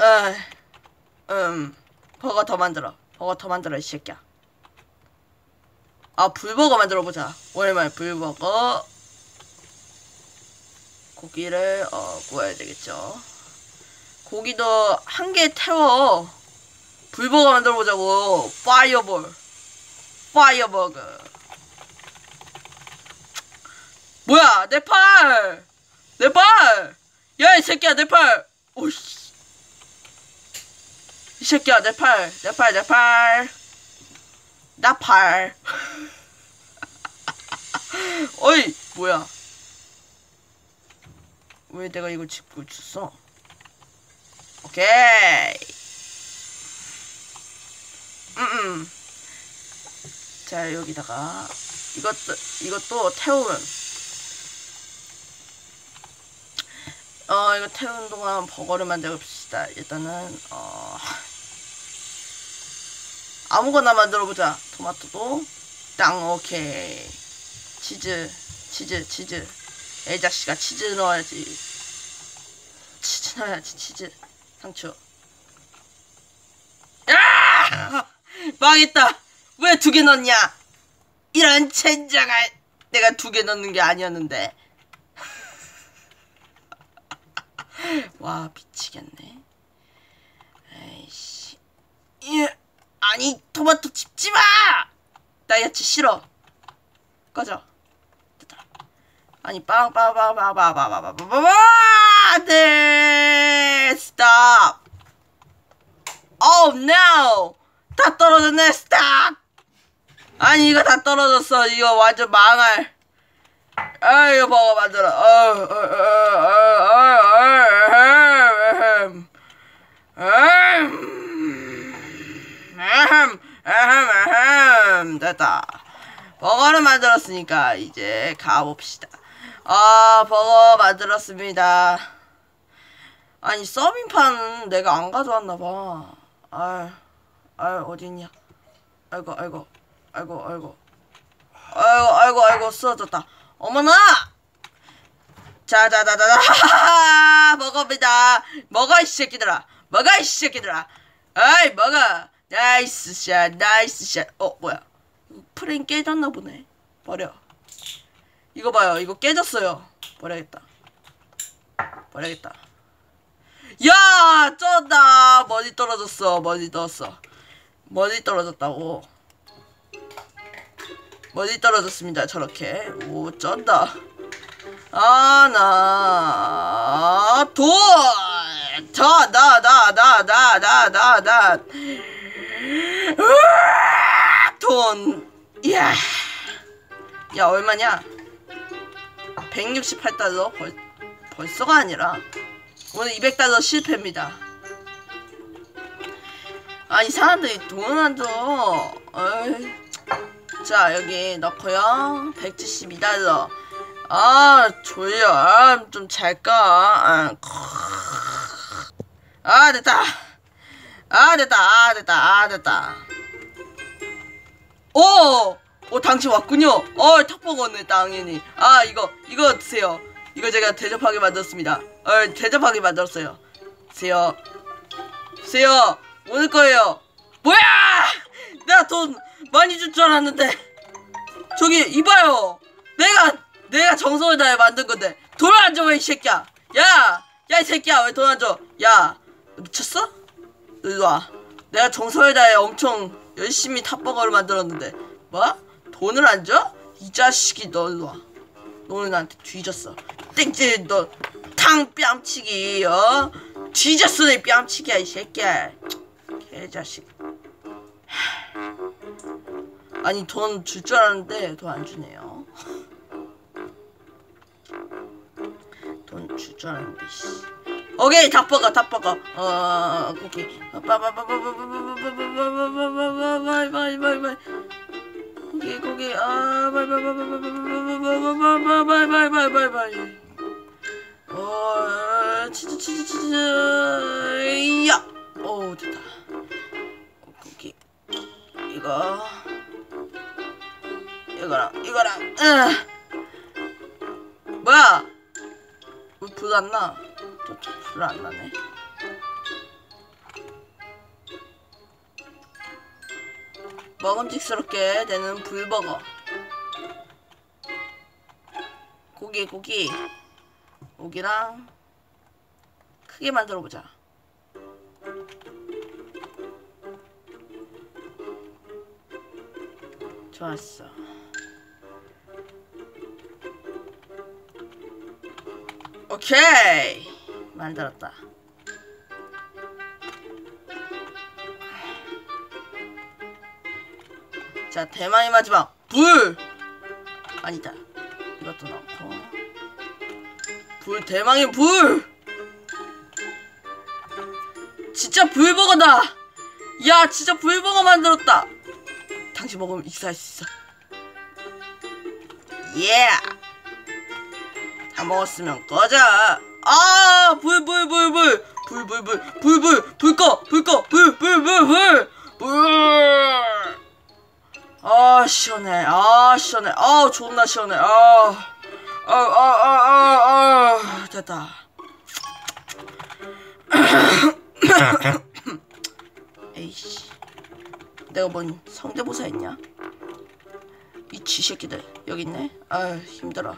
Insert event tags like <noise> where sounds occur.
어, 음, 버거 더 만들어. 버거 더 만들어, 이 새끼야. 아, 불버거 만들어 보자. 오랜만에 불버거. 고기를, 어, 구워야 되겠죠. 고기도 한 개 태워. 불버거 만들어 보자고. 파이어볼. 파이어버거. 뭐야, 내 팔! 내 팔! 야, 이 새끼야, 내 팔! 오씨. 이 새끼야, 내 팔, 내 팔, 내 팔. 나 팔. <laughs> 어이, 뭐야. 왜 내가 이걸 짚고 있었어? 오케이. 음, 음. 자, 여기다가 이것도, 이것도 태우면. 어, 이거 태우는 동안 버거를 만들어 봅시다. 일단은, 어, 아무거나 만들어 보자. 토마토도, 땅, 오케이. 치즈, 치즈, 치즈. 애 자식아, 치즈 넣어야지. 치즈 넣어야지, 치즈. 상추. 야! 망했다! 왜 두 개 넣냐? 이런 젠장할, 내가 두 개 넣는 게 아니었는데. <laughs> 와 미치겠네. 에이씨. 예. 아니 토마토 집지 마. 나 야채 싫어. 꺼져. 됐다. 아니 빵빵빵빵빵빵빵빵빵 네. 스탑. Oh no. 다 떨어졌네. 스탑. 아니 이거 다 떨어졌어. 이거 완전 망할. 아 이거 먹어 만들어. 어, 어, 어, 어, 어, 음, 음, 아흠, 아흠, 아흠, 됐다. 버거를 만들었으니까 이제 가봅시다. 아 버거 만들었습니다. 아니 서빙판은 내가 안 가져왔나봐. 아, 아 어딨냐? 아이고, 아이고, 아이고, 아이고. 아이고 아이고 아이고 쓰러졌다 어머나 자자자자자 <laughs> 먹어봅니다 먹어 이 새끼들아 먹어 이 새끼들아 아이 먹어 나이스 샷 나이스 샷어 뭐야? 프레임 깨졌나 보네. 버려. 이거 봐요. 이거 깨졌어요. 버려야겠다. 버려야겠다. 야 쩐다. 머리 떨어졌어. 머리 떨어졌어. 머리 떨어졌다고. 머리 떨어졌습니다. 저렇게. 오, 쩐다. 아, 나, 돈! 저, 나, 나, 나, 나, 나, 나, 나. 으아, 돈. 이야. 야, 얼마냐? 168달러? 벌, 벌써가 아니라. 오늘 200달러 실패입니다. 아, 이 사람들이 돈안 줘. 어이. 자 여기 넣고요 172달러 아 졸려 아, 좀 잘까 아, 아 됐다 아 됐다. 아 됐다. 아 됐다. 오! 오 당신 왔군요. 어 턱버거네 당연히. 아 이거 이거 드세요. 이거 제가 대접하게 만들었습니다. 어 대접하게 만들었어요. 드세요. 드세요. 오늘 거예요. 뭐야! 내가 돈 많이 줄 줄 알았는데. 저기 이봐요. 내가 내가 정성을 다해 만든 건데. 돈 안 줘 왜 이 새끼야? 야! 야 이 새끼야 왜 돈 안 줘? 야너 미쳤어? 너 이리 와 내가 정성을 다해 엄청 열심히 탑버거를 만들었는데 뭐? 돈을 안 줘? 이 자식이 너 이리 와 너는 나한테 뒤졌어 땡찌 너탕 뺨치기 어? 뒤졌어 내 뺨치기야 이 새끼야 개자식 아니 돈 줄 줄 알았는데 돈 안 주네요. 돈 줄 줄 알았는데 씨. 오케이 닭버거 닭버거 어 고기 바이바이바이바이바이바이바이바이바이 고기 고기 아 바이바이바이바이바이바이바이바이바이 어. 뭐야 왜 도착 별로 안 나네. 먹음직스럽게 되는 불버거. 고기, 고기. 고기랑 크게 만들어보자. 좋았어. 오케이. 만들었다. 자 대망의 마지막 불! 아니다. 이것도 넣고. 불 대망의 불! 진짜 불버거다! 야 진짜 불버거 만들었다! 당신 먹으면 익사할 수 있어. 예! 다 먹었으면 꺼져 아, 불, 불, 불, 불. 불, 불, 불, 불, 불, 불 꺼, 불 꺼, 불, 불, 불, 불. 불. 아, 시원해. 아, 시원해. 아, 존나 시원해. 아. 아, 아, 아, 아, 아. 됐다. <coughs> 에이씨. 내가 뭔 성대모사 했냐? 이 지새끼들 여기 있네? 아 힘들어